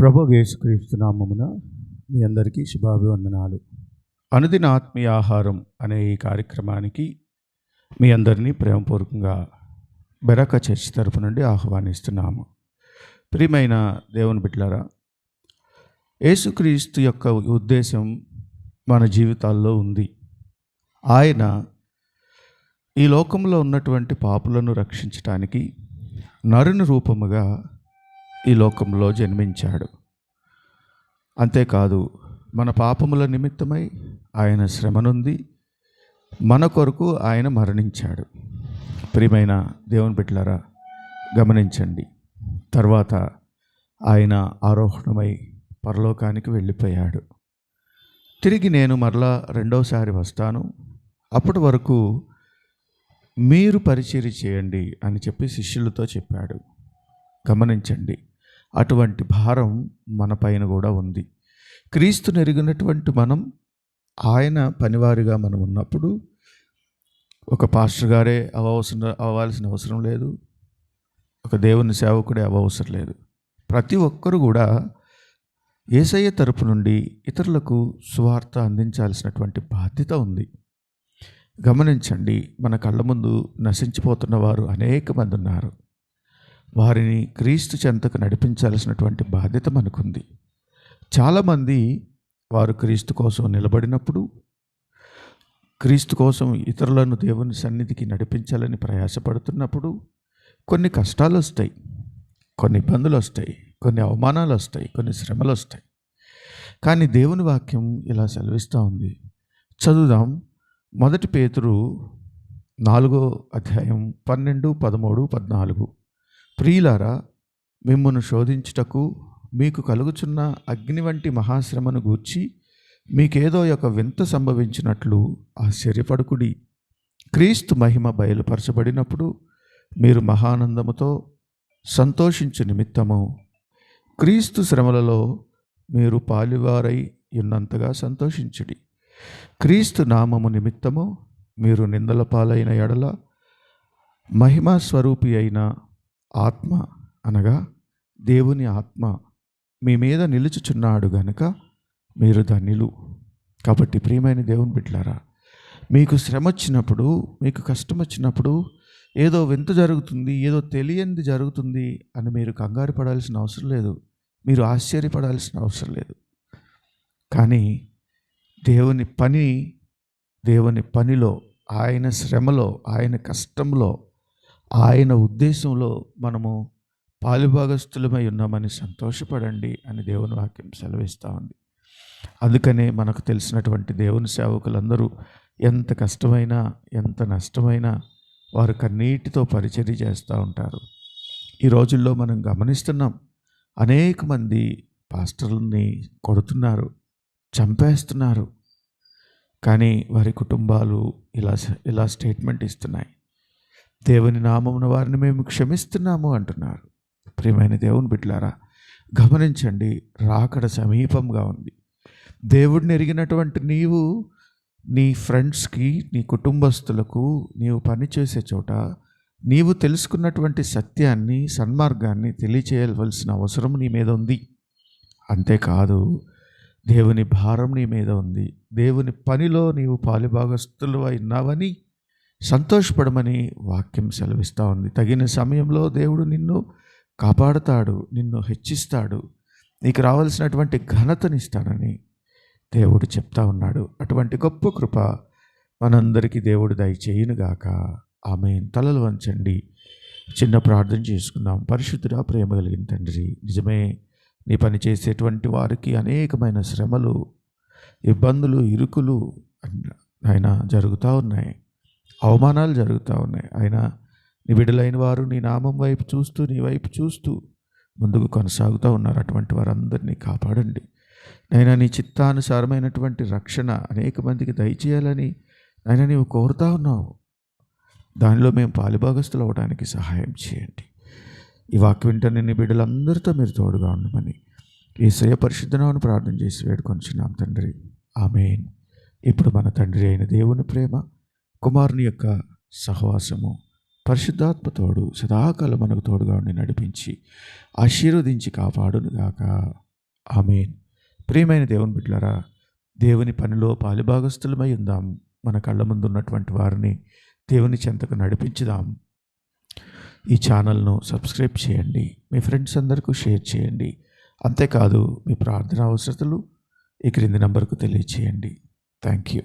ప్రభు యేసుక్రీస్తు నామమున మీ అందరికీ శుభాభివందనాలు. అనుదిన ఆత్మీయ ఆహారం అనే ఈ కార్యక్రమానికి మీ అందరినీ ప్రేమపూర్వకంగా బెరక చర్చ్ తరపు నుండి ఆహ్వానిస్తున్నాము. ప్రియమైన దేవుని బిడ్డలారా యేసుక్రీస్తు యొక్క ఉద్దేశం మన జీవితాల్లో ఉంది. ఆయన ఈ లోకంలో ఉన్నటువంటి పాపులను రక్షించటానికి నరుని రూపముగా ఈ లోకంలో జన్మించాడు. అంతేకాదు మన పాపముల నిమిత్తమై ఆయన శ్రమనుంది మన కొరకు ఆయన మరణించాడు. ప్రియమైన దేవుని బిడ్డలారా గమనించండి. తర్వాత ఆయన ఆరోహణమై పరలోకానికి వెళ్ళిపోయాడు. తిరిగి నేను మరలా రెండోసారి వస్తాను. అప్పటి వరకు మీరు పరిచయం చేయండి అని చెప్పి శిష్యులతో చెప్పాడు. గమనించండి. అటువంటి భారం మన పైన కూడా ఉంది. క్రీస్తుని ఎరిగినటువంటి మనం ఆయన పనివారిగా మనం ఉన్నప్పుడు ఒక పాస్టర్ గారే అవసరం అవ్వాల్సిన అవసరం లేదు. ఒక దేవుని సేవకుడే అవ్వవసరం లేదు. ప్రతి ఒక్కరు కూడా ఏసయ్య తరపు నుండి ఇతరులకు సువార్త అందించాల్సినటువంటి బాధ్యత ఉంది. గమనించండి మన కళ్ళ ముందు నశించిపోతున్న వారు అనేక మంది ఉన్నారు. వారిని క్రీస్తు చెంతకు నడిపించాల్సినటువంటి బాధ్యత మనకుంది. చాలామంది వారు క్రీస్తు కోసం నిలబడినప్పుడు క్రీస్తు కోసం ఇతరులను దేవుని సన్నిధికి నడిపించాలని ప్రయాసపడుతున్నప్పుడు కొన్ని కష్టాలు వస్తాయి కొన్ని ఇబ్బందులు వస్తాయి కొన్ని అవమానాలు వస్తాయి కొన్ని శ్రమలు వస్తాయి. కానీ దేవుని వాక్యం ఇలా సెలవిస్తూ ఉంది. చదువుదాం. మొదటి పేతురు నాలుగో అధ్యాయం పన్నెండు పదమూడు పద్నాలుగు. ప్రియులారా మిమ్మల్ని శోధించుటకు మీకు కలుగుచున్న అగ్ని వంటి మహాశ్రమను గూర్చి మీకేదో ఒక వింత సంభవించినట్లు ఆశ్చర్యపడుకుడి. క్రీస్తు మహిమ బయలుపరచబడినప్పుడు మీరు మహానందముతో సంతోషించు నిమిత్తము. క్రీస్తు శ్రమలలో మీరు పాలివారై ఉన్నంతగా సంతోషించుడి. క్రీస్తు నామము నిమిత్తము మీరు నిందల పాలైన ఎడల మహిమా స్వరూపి అయిన ఆత్మ అనగా దేవుని ఆత్మ మీ మీద నిలుచుచున్నాడు గనుక మీరు ధన్యులు. కాబట్టి ప్రియమైన దేవుని బిడ్డలారా మీకు శ్రమ వచ్చినప్పుడు మీకు కష్టం వచ్చినప్పుడు ఏదో వింత జరుగుతుంది ఏదో తెలియంది జరుగుతుంది అని మీరు కంగారు పడాల్సిన అవసరం లేదు. మీరు ఆశ్చర్యపడాల్సిన అవసరం లేదు. కానీ దేవుని పని దేవుని పనిలో ఆయన శ్రమలో ఆయన కష్టంలో ఆయన ఉద్దేశంలో మనము పాలుభాగస్థులమై ఉన్నామని సంతోషపడండి అని దేవుని వాక్యం సెలవిస్తూ ఉంది. అందుకనే మనకు తెలిసినటువంటి దేవుని సేవకులందరూ ఎంత కష్టమైనా ఎంత నష్టమైనా వారు కన్నీటితో పరిచర్య చేస్తూ ఉంటారు. ఈ రోజుల్లో మనం గమనిస్తున్నాం అనేక మంది పాస్టర్లని కొడుతున్నారు చంపేస్తున్నారు. కానీ వారి కుటుంబాలు ఇలా ఇలా స్టేట్మెంట్ ఇస్తున్నాయి. దేవుని నామమున వారిని మేము క్షమిస్తున్నాము అంటున్నారు. ప్రియమైన దేవుని బిడ్డలారా గమనించండి రాకడ సమీపంగా ఉంది. దేవుడిని ఎరిగినటువంటి నీవు నీ ఫ్రెండ్స్కి నీ కుటుంబస్తులకు నీవు పనిచేసే చోట నీవు తెలుసుకున్నటువంటి సత్యాన్ని సన్మార్గాన్ని తెలియచేయవలసిన అవసరం నీ మీద ఉంది. అంతేకాదు దేవుని భారం నీ మీద ఉంది. దేవుని పనిలో నీవు పాలిభాగస్తులు అయినావని సంతోషపడమని వాక్యం సెలవిస్తూ ఉంది. తగిన సమయంలో దేవుడు నిన్ను కాపాడుతాడు నిన్ను హెచ్చిస్తాడు నీకు రావాల్సినటువంటి ఘనతనిస్తానని దేవుడు చెప్తా ఉన్నాడు. అటువంటి గొప్ప కృప మనందరికీ దేవుడు దయచేయునుగాక. ఆమె తలలు వంచండి. చిన్న ప్రార్థన చేసుకుందాం. పరిశుద్ధుడా ప్రేమ కలిగిన తండ్రి నిజమే నీ పని చేసేటువంటి వారికి అనేకమైన శ్రమలు ఇబ్బందులు ఇరుకులు ఆయన జరుగుతూ ఉన్నాయి. అవమానాలు జరుగుతూ ఉన్నాయి. అయినా నీ బిడ్డలైన వారు నీ నామం వైపు చూస్తూ నీ వైపు చూస్తూ ముందుకు కొనసాగుతూ ఉన్నారు. అటువంటి వారందరినీ కాపాడండి. నైనా నీ చిత్తానుసారమైనటువంటి రక్షణ అనేక మందికి దయచేయాలని ఆయన నీవు కోరుతా ఉన్నావు. దానిలో మేము పాలిభాగస్తులు అవ్వడానికి సహాయం చేయండి. ఈ వాక్యం వింటనే నీ బిడ్డలందరితో మీరు తోడుగా ఉండమని ఈ స్వయ పరిశుద్ధనామను ప్రార్థన చేసి వేడుకొంచున్నాం తండ్రి. ఆమెన్. ఇప్పుడు మన తండ్రి అయిన దేవుని ప్రేమ కుమారుని యొక్క సహవాసము. పరిశుద్ధాత్మతోడు సదాకాలం మనకు తోడుగా ఉండి నడిపించి ఆశీర్వదించి కాపాడునుగాక. ఆమె ప్రియమైన దేవుని బిడ్డలారా దేవుని పనిలో పాలిభాగస్తులమై ఉందాం. మన కళ్ళ ముందు ఉన్నటువంటి వారిని దేవుని చెంతకు నడిపించుదాం. ఈ ఛానల్ను సబ్స్క్రైబ్ చేయండి. మీ ఫ్రెండ్స్ అందరికీ షేర్ చేయండి. అంతేకాదు మీ ప్రార్థన అవసరతలు ఈ క్రింది నంబర్కు తెలియచేయండి. Thank you.